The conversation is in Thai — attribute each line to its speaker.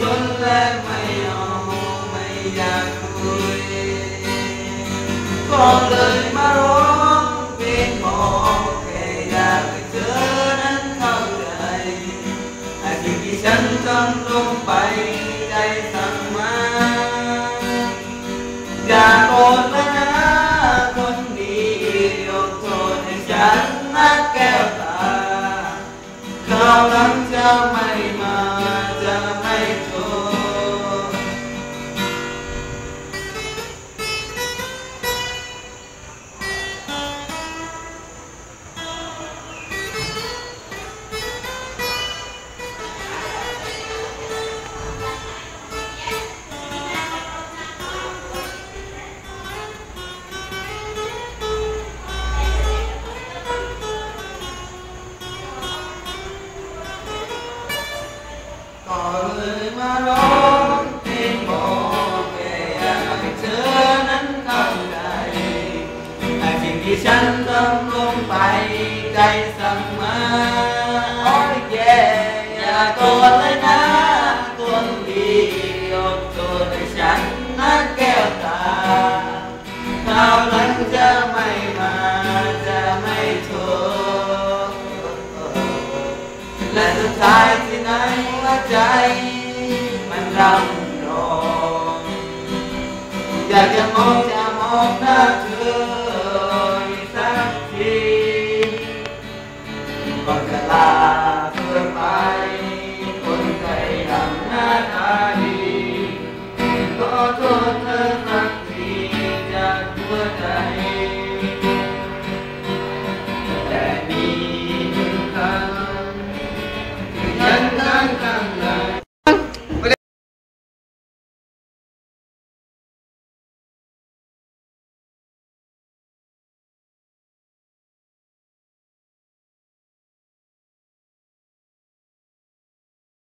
Speaker 1: สนและไม่เอาไม่อยากคุยก็เลยมาร้องเพลงบอกแค่อยากให้เธอนั้นเข้าใจแต่สิ่งที่ฉันทำลงไปใจสั่งมาอย่าโกรธนะคนดียกโทษให้ฉันนะแก้วตาคราวหลังจะไม่ ที่ฉันทำลงไปใจสั่งมาโอ้ยแย่อย่าโกรธเลยนะคนดียกโทษให้ฉันนะแก้วตาคราวหลังจะไม่มาจะไม่โทษและสุดท้ายที่ไหนหัวใจ มันรำ